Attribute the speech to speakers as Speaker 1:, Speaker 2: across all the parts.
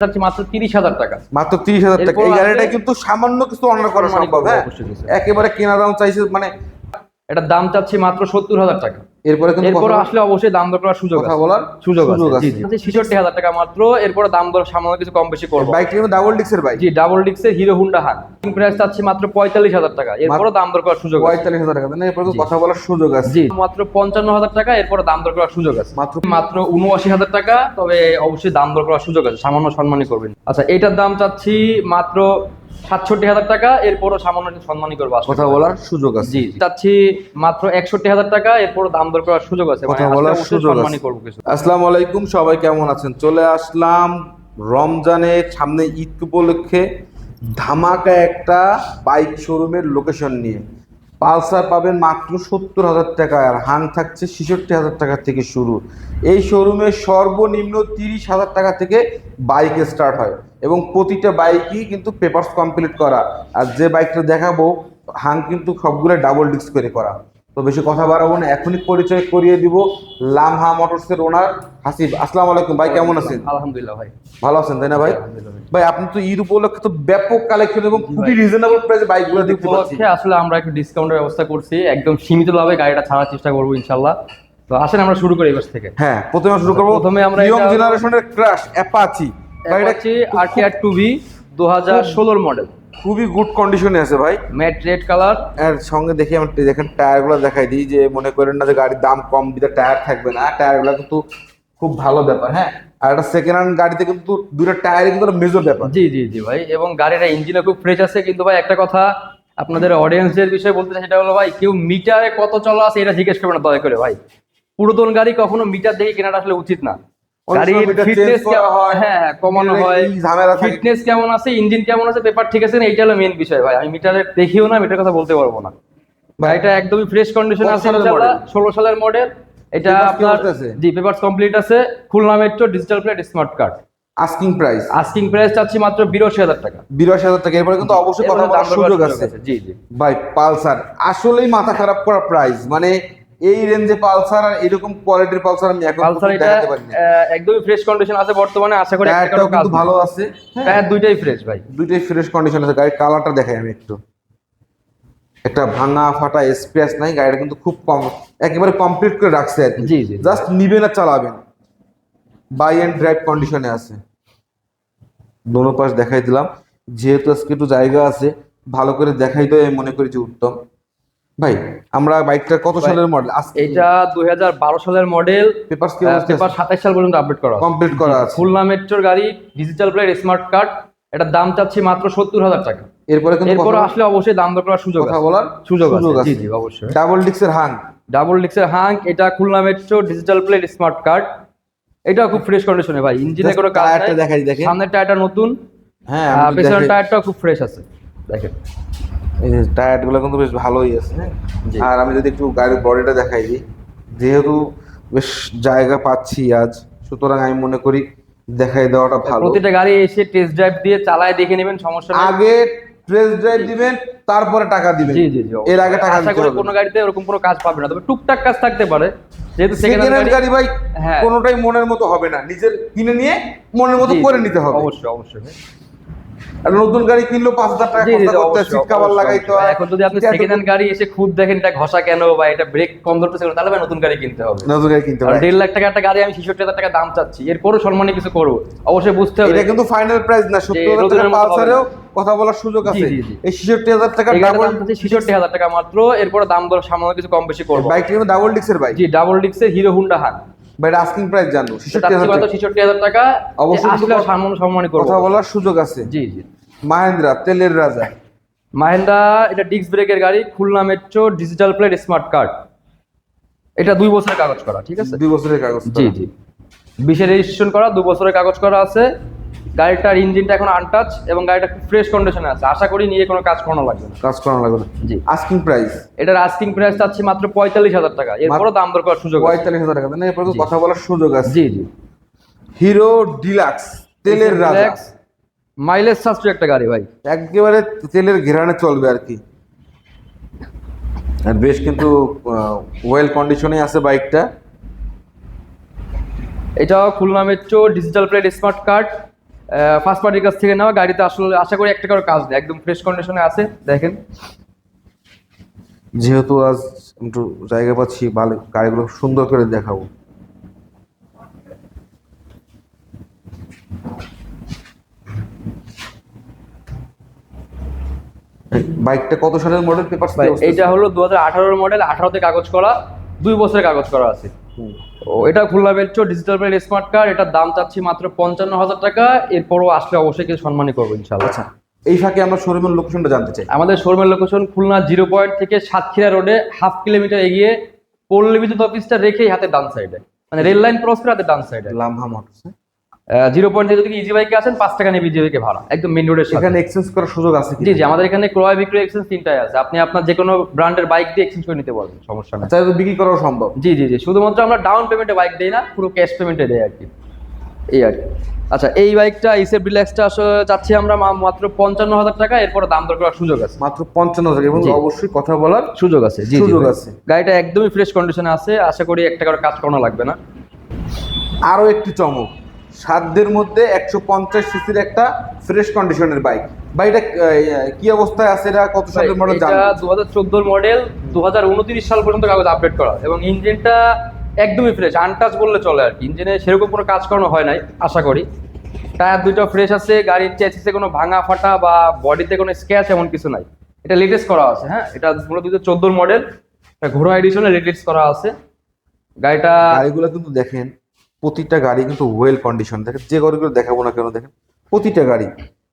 Speaker 1: মাত্র তিরিশ হাজার টাকা।
Speaker 2: মাত্র তিরিশ হাজার টাকা। এই গাড়িটা কিন্তু সামান্য কিছু অনার করা সম্ভব হ্যাঁ। একেবারে কেনা দাম চাইছে মানে
Speaker 1: এটার দাম চাচ্ছি মাত্র সত্তর হাজার টাকা।
Speaker 2: এরপরে কিন্তু
Speaker 1: এরপর আসলে অবশ্যই দাম দর করার সুযোগ
Speaker 2: কথা বলার
Speaker 1: সুযোগ আছে।
Speaker 2: আছে।
Speaker 1: ছিষট্টি হাজার টাকা মাত্র এরপরে দাম দর সামান্য কিছু কম বেশি করব।
Speaker 2: বাইকটা কিন্তু ডাবল ডিক্সের বাইক
Speaker 1: জি ডাবল ডিক্সের হিরো হুন্ডা হান প্রাইস চাচ্ছি মাত্র পঁয়তাল্লিশ হাজার টাকা। এরপরে দাম দর করার সুযোগ আছে।
Speaker 2: পঁয়তাল্লিশ হাজার টাকা। না এরপরে কথা বলার সুযোগ আছে।
Speaker 1: জি মাত্র পঞ্চান্ন হাজার টাকা এরপরে দাম দর করার সুযোগ আছে।
Speaker 2: মাত্র-
Speaker 1: মাত্র উনআশি হাজার টাকা তবে অবশ্যই দাম দর করার সুযোগ আছে। সামান্য সম্মানই করবেন। আচ্ছা এটার দাম চাচ্ছি মাত্র সাতষট্টি হাজার টাকা এরপরও সামান্য করব
Speaker 2: কথা বলার সুযোগ আছে।
Speaker 1: জি চাচ্ছি মাত্র একষট্টি হাজার টাকা এরপর দাম দর করার সুযোগ আছে।
Speaker 2: কথা বলার সুযোগ
Speaker 1: করব কিছু।
Speaker 2: আসসালামু আলাইকুম সবাই কেমন আছেন? চলে আসলাম রমজানে সামনে ঈদ উপলক্ষে ধামাকা একটা বাইক শোরুমের লোকেশন নিয়ে। পালসার পাবেন মাত্র সত্তর হাজার টাকা আর হাং থাকছে ছেষট্টি হাজার টাকা থেকে শুরু। এই শোরুমে সর্বনিম্ন তিরিশ হাজার টাকা থেকে বাইক স্টার্ট হয়। এবং প্রতিটা বাইকই কিন্তু পেপারস কমপ্লিট করা। আর যে বাইকটা দেখাবো হাং কিন্তু সবগুলো ডাবল ডিস্ক করে করা। তো বেশি কথা বাড়াবো না এখনই পরিচয় করিয়ে দিব লামহা মোটরসের ওনার হাসিব আসসালামু আলাইকুম ভাই কেমন আছেন?
Speaker 1: আলহামদুলিল্লাহ ভাই।
Speaker 2: ভালো আছেন তাই না ভাই?
Speaker 1: ভাই।
Speaker 2: আপনি তো ঈদ উপলক্ষে তো ব্যাপক কালেকশন এবং খুবই রিজনেবল প্রাইসে বাইকগুলো দেখতে পাচ্ছি।
Speaker 1: আসলে আমরা একটু ডিসকাউন্টের ব্যবস্থা করছি। একদম সীমিত লাভে গাড়িটা ছাড়ার চেষ্টা করব ইনশাল্লাহ তো আসেন আমরা শুরু করি এবার থেকে।
Speaker 2: হ্যাঁ প্রথমে শুরু করব
Speaker 1: প্রথমে আমরা
Speaker 2: ইয়ং জেনারেশনের ক্রাশ অ্যাপাচি গাড়িটা
Speaker 1: হচ্ছে আরটিআর টু ভি দু হাজার ষোলোর মডেল
Speaker 2: খুবই গুড কন্ডিশনে আছে ভাই।
Speaker 1: ম্যাট রেড কালার
Speaker 2: আর সঙ্গে দেখি আমি দেখেন টায়ারগুলো দেখাই দিই যে মনে করেন না যে গাড়ির দাম কম দিতে টায়ার থাকবে না। টায়ারগুলো কিন্তু খুব ভালো ব্যাপার হ্যাঁ? আর একটা সেকেন্ড হ্যান্ড গাড়িতে কিন্তু দুটো কিন্তু মেজর ব্যাপার।
Speaker 1: জি জি জি ভাই এবং গাড়িটা ইঞ্জিনও খুব ফ্রেশ আছে। কিন্তু ভাই একটা কথা আপনাদের অডিয়েন্সের বিষয়ে বলতে চাই সেটা হলো ভাই কেউ মিটারে কত চলা আছে এটা জিজ্ঞেস করবে না দয়া করে ভাই। পুরাতন গাড়ি কখনো মিটার দেখে কেনাটা আসলে উচিত না। গাড়ির ফিটনেস
Speaker 2: হ্যাঁ
Speaker 1: হ্যাঁ, কমানো হয়।
Speaker 2: ঝামেলা
Speaker 1: ফিটনেস কেমন আছে ইঞ্জিন কেমন আছে পেপার ঠিক আছে না এইটা হলো মেন বিষয় ভাই। আমি মিটারে দেখিও না মিটার কথা বলতে পারব না। ভাই এটা একদমই ফ্রেশ কন্ডিশন আছে
Speaker 2: সালের
Speaker 1: ইনশাআল্লাহ
Speaker 2: model?
Speaker 1: ষোলো সালের মডেল এটা আপনার জি পেপারস কমপ্লিট আছে Khulna metro digital plate smart card
Speaker 2: asking price
Speaker 1: asking price চাচ্ছি মাত্র বিরাশি হাজার টাকা।
Speaker 2: বিরাশি হাজার টাকা এরপরে কিন্তু অবশ্যই কথা বলার সুযোগ আছে।
Speaker 1: জি জি।
Speaker 2: ভাই পালসার আসলেই মাথা খারাপ করা প্রাইস মানে এই রেঞ্জে পালসার আর এরকম কোয়ালিটির পালসার আমি এখন
Speaker 1: পালসার এটা একদমই ফ্রেশ কন্ডিশন আছে বর্তমানে আশা করি একটা
Speaker 2: কিন্তু ভালো আছে হ্যাঁ।
Speaker 1: দুইটাই ফ্রেশ ভাই।
Speaker 2: দুইটাই ফ্রেশ কন্ডিশন আছে গাড়ির কালারটা দেখাই আমি একটু। একটা ভাঙা ফাটা স্পেস নাই গাড়িটা কিন্তু খুব কম একেবারে কমপ্লিট করে রাখছে আর
Speaker 1: জি, জি।
Speaker 2: জাস্ট নিবেন আর চালাবেন। বাই এন্ড ড্রাইভ কন্ডিশনে আছে। দোনো পাশ দেখাই দিলাম। যেহেতু আজকে একটু জায়গা আছে ভালো করে দেখাই তো আমি মনে করি যে উত্তম। ভাই আমরা বাইকটা কত সালের মডেল
Speaker 1: এটা দুই হাজার বারো সালের মডেল
Speaker 2: পেপারস কি
Speaker 1: পেপার সাতাশ সাল পর্যন্ত আপডেট করা।
Speaker 2: কমপ্লিট করা আছে।
Speaker 1: খুলনা মেট্রোর গাড়ি ডিজিটাল প্লেট স্মার্ট কার্ড এটার দাম চাচ্ছি মাত্র সত্তর হাজার টাকা।
Speaker 2: এরপরে কিন্তু
Speaker 1: এরপর আসলে অবশ্যই দাম দর করার সুযোগ
Speaker 2: কথা বলার
Speaker 1: সুযোগ আছে। জি জি অবশ্যই।
Speaker 2: ডাবল ডিক্সের হাং
Speaker 1: ডাবল ডিক্সের হাং এটা Khulna metro digital plate smart card এটা খুব ফ্রেশ কন্ডিশনে ভাই। ইঞ্জিনে কোনো কাজ
Speaker 2: টায়ারটা
Speaker 1: নাই
Speaker 2: দেখাই দেখেন।
Speaker 1: সামনের টায়ারটা নতুন।
Speaker 2: হ্যাঁ
Speaker 1: পেছনের টায়ারটাও খুব ফ্রেশ আছে। দেখেন।
Speaker 2: এই যে টায়ারগুলো কিন্তু বেশ ভালোই আছে। আর আমি যদি একটু গাড়ির বডিটা দেখাই দিই যেহেতু বেশ জায়গা পাচ্ছি আজ সুতরাং আমি মনে করি দেখাই দেওয়াটা ভালো।
Speaker 1: প্রতিটা গাড়ি এসে টেস্ট ড্রাইভ দিয়ে চালায় দেখে নেবেন সমস্যা নেই।
Speaker 2: আগে ট্রেস ড্রাইভ দিবেন তারপরে টাকা দিবেন।
Speaker 1: জি জি জি
Speaker 2: এর আগে টাকা দিতে হবে
Speaker 1: কোনো গাড়িতে ওরকম কোনো কাজ পাবে না। তবে টুকটাক কাজ থাকতে পারে। যেহেতু সেকেন্ড
Speaker 2: হ্যান্ড গাড়ি ভাই
Speaker 1: হ্যাঁ।
Speaker 2: কোনোটাই মনের মতো হবে না। নিজের কিনে নিয়ে মনের মতো করে নিতে হবে।
Speaker 1: অবশ্যই অবশ্যই।
Speaker 2: নতুন গাড়ি কিনলেও পাঁচ হাজার টাকা খরচা করতে সিট কাভার লাগাইতে হয়।
Speaker 1: এখন যদি আপনি সেকেন্ড হ্যান্ড গাড়ি এসে খুদ দেখেন এটা ঘষা কেন বা এটা ব্রেক কম ধরতেছে তাহলে ভাই নতুন গাড়ি কিনতে হবে।
Speaker 2: নতুন গাড়ি কিনতে হবে।
Speaker 1: দেড় লাখ টাকা একটা গাড়ি আমি ছেষট্টি হাজার টাকা দাম চাচ্ছি। এরপরও সম্মানে কিছু করব। অবশ্যই বুঝতে হবে।
Speaker 2: এটা কিন্তু ফাইনাল প্রাইস না সত্তর হাজার টাকা পালসারেও কথা বলার সুযোগ আছে। এই ছেষট্টি হাজার টাকা ডাবল
Speaker 1: চাচ্ছি হাজার টাকা মাত্র। এরপরে দাম দর সামান্য কিছু কম বেশি করব।
Speaker 2: বাইকটা কিন্তু ডাবল ডিক্সের বাইক
Speaker 1: জি ডাবল ডিক্সের হিরো হুন্ডা হান
Speaker 2: বাট আস্কিং প্রাইস জানো ছেষট্টি হাজার টাকা। অবশ্যই কথা বলার সুযোগ আছে।
Speaker 1: জি জি।
Speaker 2: মাহেন্দ্রা তেলের রাজা।
Speaker 1: মাহেন্দ্রা এটা ডিস্ক ব্রেকের গাড়ি Khulna metro digital plate smart card এটা দুই বছরের কাগজ করা ঠিক আছে?
Speaker 2: দুই বছরের কাগজ
Speaker 1: জি জি। বিশে রেজিস্ট্রেশন করা দু বছরের কাগজ করা আছে। গাড়িটার ইঞ্জিনটা এখন আনটাচ এবং গাড়িটা খুব ফ্রেশ কন্ডিশনে আছে। আশা করি নিয়ে কোনো কাজ করানো লাগবে না।
Speaker 2: কাজ করানো লাগবে না।
Speaker 1: জি।
Speaker 2: আস্কিং প্রাইস
Speaker 1: এটার আস্কিং প্রাইস চাচ্ছি মাত্র পঁয়তাল্লিশ হাজার টাকা। এরপরও দাম দর করার সুযোগ
Speaker 2: পঁয়তাল্লিশ হাজার টাকা। না এরপরে কথা বলার সুযোগ আছে।
Speaker 1: জি জি।
Speaker 2: হিরো ডিলাক্স তেলের রাজা।
Speaker 1: মাইলেজ সাশ্রয় একটা গাড়ি ভাই।
Speaker 2: একেবারে তেলের ঘেরানে চলবে আর কি। আর বেশ কিন্তু ওয়েল কন্ডিশনে আছে বাইকটা
Speaker 1: এটাও Khulna metro digital plate smart card first পার্টির কাছ থেকে নেওয়া গাড়িতে আসলে আশা করি একটা কারও কাজ নেই একদম ফ্রেশ কন্ডিশনে আছে দেখেন।
Speaker 2: যেহেতু আজ একটু জায়গা পাচ্ছি ভালো গাড়িগুলো সুন্দর করে দেখাবো। বাইকটা কত সালের মডেল পেপার
Speaker 1: এইটা হলো দু হাজার আঠারোর মডেল আঠারোতে কাগজ করা দুই বছরের কাগজ করা আছে। ও এটা Khulna metro digital plate smart card এটার দাম চাচ্ছি মাত্র পঞ্চান্ন হাজার টাকা এরপরও আসলে অবশ্যই কিছু সম্মানই করব ইনশাল্লাহ
Speaker 2: আচ্ছা এই ফাঁকে আমরা শোরুমের লোকেশনটা জানতে চাই।
Speaker 1: আমাদের শোরুমের লোকেশন খুলনা জিরো পয়েন্ট থেকে সাতক্ষীরা রোডে হাফ কিলোমিটার এগিয়ে পল্লী বিদ্যুৎ অফিসটা রেখেই হাতে ডান সাইডে মানে রেল লাইন ক্রস করে হাতে ডান সাইডে
Speaker 2: লামহা মোটরস
Speaker 1: জিরো পয়েন্ট থেকে যদি ইজি বাইকে আসেন পাঁচ টাকা নেবে ইজি বাইকে ভাড়া একদম মেন রোডের সাথে
Speaker 2: এখানে এক্সচেঞ্জ করার সুযোগ আছে
Speaker 1: জি জি আমাদের এখানে ক্রয় বিক্রয় এক্সচেঞ্জ তিনটাই আছে। আপনি আপনার যে কোনো ব্র্যান্ডের বাইক দিয়ে এক্সচেঞ্জ করে নিতে পারবেন সমস্যা নেই।
Speaker 2: চাইলে বিক্রি করাও সম্ভব?
Speaker 1: জি জি জি শুধুমাত্র আমরা ডাউন পেমেন্টে বাইক দেই না পুরো ক্যাশ পেমেন্টে দেই আর কি। এই আর কি। আচ্ছা এই বাইকটা ইসেফ রিল্যাক্সটা আসলে যাচ্ছি আমরা মাত্র পঞ্চান্ন হাজার টাকা এরপর দাম দর করার সুযোগ আছে।
Speaker 2: মাত্র পঞ্চান্ন হাজার এবং অবশ্যই কথা বলার
Speaker 1: সুযোগ আছে জি
Speaker 2: সুযোগ আছে।
Speaker 1: গাড়িটা একদমই ফ্রেশ কন্ডিশনে আছে আশা করি একটা করে কাজ করানো লাগবে না।
Speaker 2: আরও একটি চমক। সাধ্যের মধ্যে একশো পঞ্চাশ সিসির একটা ফ্রেশ কন্ডিশনের বাইক বাইকটা কি অবস্থায় আছে? এটা কত সালের মডেল
Speaker 1: এটা দু হাজার চোদ্দোর মডেল দু হাজার উনত্রিশ সাল পর্যন্ত কাগজ আপডেট করা। এবং ইঞ্জিনটা একদমই ফ্রেশ আনটাচ বললে চলে আর কি। ইঞ্জিনে সেরকম কোনো কাজ করানো হয় নাই আশা করি। টায়ার দুটো ফ্রেশ আছে গাড়ির চেসিসে কোনো ভাঙা ফাটা বা বডিতে কোনো স্ক্যাচ এমন কিছু নাই। এটা লেটেস্ট করা আছে হ্যাঁ? এটা মূলত দু হাজার চোদ্দোর মডেল ঘোড়া এডিশনে লেটেস্ট করা আছে। গাড়িটা
Speaker 2: গাড়িগুলো কিন্তু দেখেন প্রতিটা গাড়ি কিন্তু ওয়েল কন্ডিশন দেখেন যে গাড়িগুলো দেখাবো না কেন দেখেন প্রতিটা গাড়ি।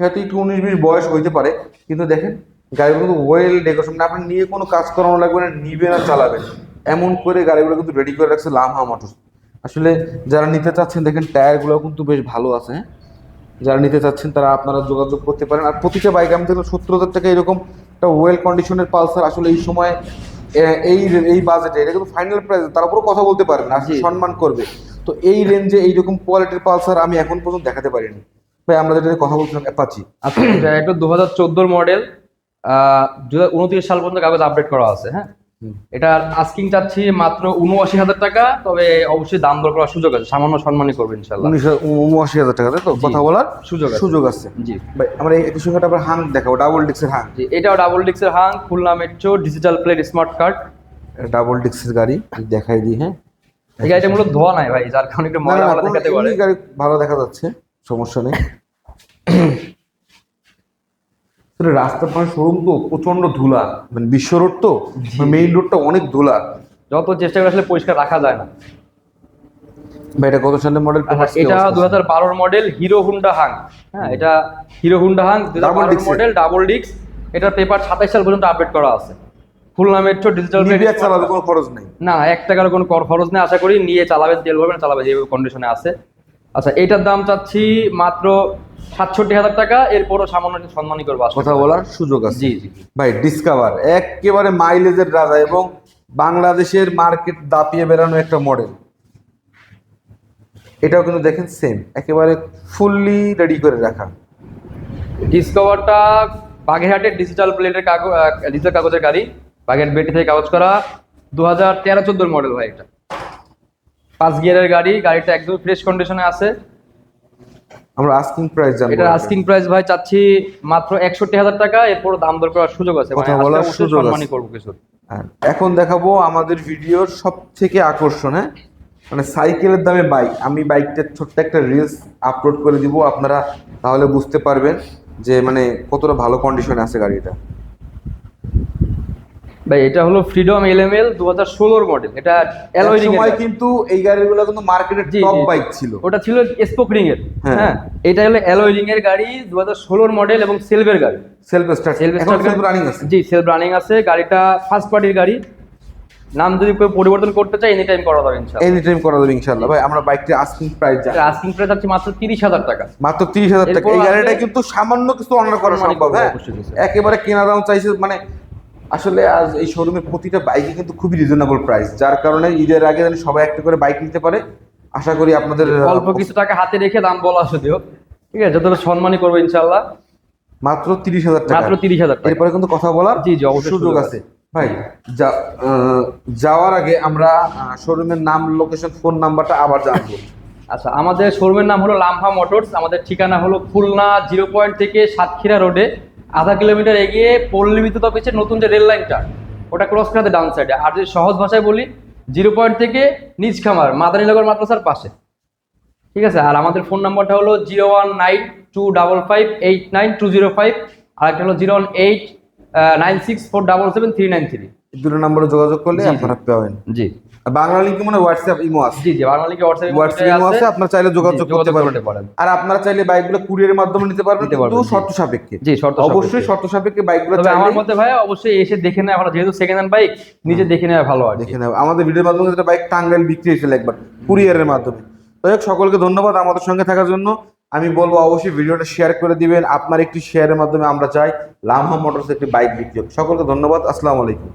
Speaker 2: হয়তো একটু উনিশ বিশ বয়স হইতে পারে কিন্তু দেখেন গাড়িগুলো কিন্তু ওয়েল ডেকোরেশন না আপনি নিয়ে কোনো কাজ করানো লাগবে না নিবে না চালাবেন এমন করে গাড়িগুলো কিন্তু রেডি করে রাখছে লামহা মোটরস আসলে যারা নিতে চাচ্ছেন দেখেন টায়ারগুলো কিন্তু বেশ ভালো আছে হ্যাঁ? যারা নিতে চাচ্ছেন তারা আপনারা যোগাযোগ করতে পারেন। আর প্রতিটা বাইক আমি দেখলাম সত্তর হাজার টাকা এরকম একটা ওয়েল কন্ডিশনের পালসার আসলে এই সময় এই এই বাজেটে এটা কিন্তু ফাইনাল প্রাইস তার উপরও কথা বলতে পারবেন আর। সম্মান করবে। তো এই রেঞ্জে এইরকম কোয়ালিটির পালসার আমি এখন পর্যন্ত দেখাতে পারিনি। ভাই আমরা যেটা কথা বলছিলাম অ্যাপাচি
Speaker 1: আচ্ছা এটা একটা দু হাজার চোদ্দোর মডেল দু হাজার উনত্রিশ সাল পর্যন্ত কাগজ আপডেট করা আছে হ্যাঁ। এটার আস্কিং চাচ্ছি মাত্র উনআশি হাজার টাকা তবে অবশ্যই দাম দর করার সুযোগ আছে সামান্য সম্মানই করবে ইনশাল্লাহ
Speaker 2: উনআশি হাজার টাকা তো? কথা বলার
Speaker 1: সুযোগ আছে।
Speaker 2: সুযোগ আছে।
Speaker 1: জি।
Speaker 2: ভাই আমরা এই সঙ্গে আবার হাং দেখাবো ডাবল ডিক্সের হাং
Speaker 1: জি এটাও ডাবল ডিক্সের Hang Khulna metro digital plate smart card
Speaker 2: double ডিক্সের গাড়ি দেখাই দিই হ্যাঁ?
Speaker 1: এই গাড়িটা মূলত ধোয়া নাই ভাই যার কারণে একটু ময়লা ময়লা দেখাতে পারে।
Speaker 2: গাড়ি ভালো দেখা যাচ্ছে সমস্যা নেই। আসলে রাস্তার পাশে শোরুম তো প্রচণ্ড ধুলা মানে বিশ্ব রোড তো মেইন রোডটা অনেক ধুলা।
Speaker 1: যত চেষ্টা করে আসলে পরিষ্কার রাখা যায় না।
Speaker 2: ভাই এটা কত সালের মডেল
Speaker 1: আচ্ছা, এটা দু হাজার বারোর মডেল হিরো হুন্ডা হাং হ্যাঁ এটা hero Honda Hang. Model double ডিক্স এটার পেপার সাতাইশ সাল পর্যন্ত আপডেট করা আছে। খুলনা মেট্রো ডিজিটাল
Speaker 2: এক চালাবে কোনো খরচ নেই।
Speaker 1: না এক টাকার কোনো কর খরচ নেই। আশা করি নিয়ে চালাবেন তেল ভরবেন চালাবেন যেভাবে কন্ডিশনে আছে। আচ্ছা এটার দাম চাচ্ছি মাত্র সাতষট্টি হাজার টাকা। এরপরও সামান্য একটু সম্মানই করব
Speaker 2: কথা বলার সুযোগ আছে।
Speaker 1: জি জি।
Speaker 2: ভাই ডিসকভার একেবারে মাইলেজের রাজা এবং বাংলাদেশের মার্কেট দাপিয়ে বেরানো একটা মডেল এটাও কিন্তু দেখেন সেম একেবারে ফুললি রেডি করে রাখা।
Speaker 1: ডিসকভারটা বাগেরহাটের ডিজিটাল প্লেটের কাগজ ডিজিটাল কাগজের গাড়ি। বাগেরহাট বেটি থেকে কাগজ করা দু হাজার তেরো চোদ্দোর মডেল ভাই এটা। পাঁচ গিয়ারের গাড়ি গাড়িটা একদম ফ্রেশ কন্ডিশনে আছে।
Speaker 2: আমরা আস্কিং প্রাইস জানব
Speaker 1: এটা আস্কিং প্রাইস ভাই চাচ্ছি মাত্র একষট্টি হাজার টাকা এরপর দাম দর করার সুযোগ আছে।
Speaker 2: কথা
Speaker 1: মানে
Speaker 2: বলার সুযোগ আছে।
Speaker 1: করব কিছু
Speaker 2: আর এখন দেখাবো আমাদের ভিডিওর সব থেকে আকর্ষণ। হ্যাঁ মানে সাইকেলের দামে বাইক আমি বাইকটার ছোট্ট একটা রিলস আপলোড করে দিব আপনারা তাহলে বুঝতে পারবেন যে মানে কতটা ভালো কন্ডিশনে আছে গাড়িটা।
Speaker 1: ভাই এটা হলো ফ্রিডম এলএমএল দু হাজার ষোলোর মডেল এটা অ্যালয়
Speaker 2: এক সময় কিন্তু এই গাড়িগুলো কিন্তু মার্কেটের টপ বাইক ছিল।
Speaker 1: ওটা ছিল স্পোক রিং এর।
Speaker 2: হ্যাঁ।
Speaker 1: হ্যাঁ এটা হলো অ্যালয় রিং এর গাড়ি দু হাজার ষোলোর মডেল এবং সেলভের গাড়ি।
Speaker 2: সেলফ স্টার্ট
Speaker 1: সেলফ
Speaker 2: এখন রানিং আছে।
Speaker 1: জি সেলফ রানিং আছে। গাড়িটা ফার্স্ট পার্টির গাড়ি। নাম যদি কেউ পরিবর্তন করতে চাই এনি টাইম করা যাবে ইনশাআল্লাহ।
Speaker 2: এনি টাইম করা যাবে ইনশাল্লাহ ভাই আমরা বাইকটি আস্কিং প্রাইস জানি।
Speaker 1: আস্কিং প্রাইস আছে মাত্র তিরিশ হাজার টাকা।
Speaker 2: মাত্র তিরিশ হাজার টাকা। এই গাড়িটা কিন্তু সামান্য কিছু অনার করা সম্ভব হ্যাঁ? একেবারে কেনা দাম চাইছে মানে আসলে আজ এই শোরুমে প্রতিটা বাইকে কিন্তু খুবই রিজনেবল প্রাইস যার কারণে ঈদের আগে যেন সবাই একটা করে বাইক নিতে পারে। আশা করি আপনাদের
Speaker 1: অল্প কিছু টাকা হাতে রেখে দাম বলা যদিও। ঠিক আছে যতটা সম্মানই করব ইনশাল্লাহ
Speaker 2: মাত্র তিরিশ হাজার টাকা।
Speaker 1: মাত্র তিরিশ হাজার
Speaker 2: এরপরে কিন্তু কথা বলার
Speaker 1: জি, জি, অবশ্যই
Speaker 2: সুযোগ আছে। ভাই যাওয়ার আগে আমরা শোরুমের নাম লোকেশন ফোন নাম্বারটা আবার জানব।
Speaker 1: আচ্ছা আমাদের শোরুমের নাম হলো লামহা মোটরস। আমাদের ঠিকানা হলো খুলনা জিরো পয়েন্ট থেকে সাতক্ষীরা রোডে। আধা কিলোমিটার এগিয়ে পল্লী বিদ্যুৎ অফিসের নতুন যে রেল লাইনটা ওটা ক্রস করাতে ডান সাইডে আর যদি সহজ ভাষায় বলি জিরো পয়েন্ট থেকে নিজ খামার মাদানীনগর মাদ্রাসার পাশে। ঠিক আছে? আর আমাদের ফোন নাম্বারটা হলো zero one nine two double five eight nine two zero five আর একটা হলো zero one eight nine six four double seven three nine three
Speaker 2: দুটো নম্বরে যোগাযোগ করলে। আপনারা পাবেন।
Speaker 1: জি।
Speaker 2: বাংলা লিঙ্কে মানে হোয়াটসঅ্যাপ ইমো আছে।
Speaker 1: জি জি বাংলালিকে হোয়াটসঅ্যাপ
Speaker 2: হোয়াটসঅ্যাপ ইমো আছে। আপনারা চাইলে যোগাযোগ করতে পারবেন। আর আপনারা চাইলে বাইকগুলো কুরিয়ারের মাধ্যমে নিতে পারবেন কিন্তু শর্ত সাপেক্ষে।
Speaker 1: জি শর্ত
Speaker 2: অবশ্যই শর্ত সাপেক্ষে বাইকগুলো চাইলে
Speaker 1: আমার মতে ভাই অবশ্যই এসে দেখে নেওয়া ভালো। যেহেতু সেকেন্ড হ্যান্ড বাইক নিজে দেখে নেওয়া ভালো আর
Speaker 2: দেখে নেব আমাদের ভিডিওর মাধ্যমে যেটা বাইক টাঙ্গাইল বিক্রি হয়েছিল একবার কুরিয়ারের মাধ্যমে। যাই হোক সকলকে ধন্যবাদ আমাদের সঙ্গে থাকার জন্য। আমি বলব অবশ্যই ভিডিওটা শেয়ার করে দিবেন। আপনার একটি শেয়ারের মাধ্যমে আমরা চাই লামহা মোটরস একটি বাইক বিক্রি হোক। সকলকে ধন্যবাদ। আসসালামু আলাইকুম।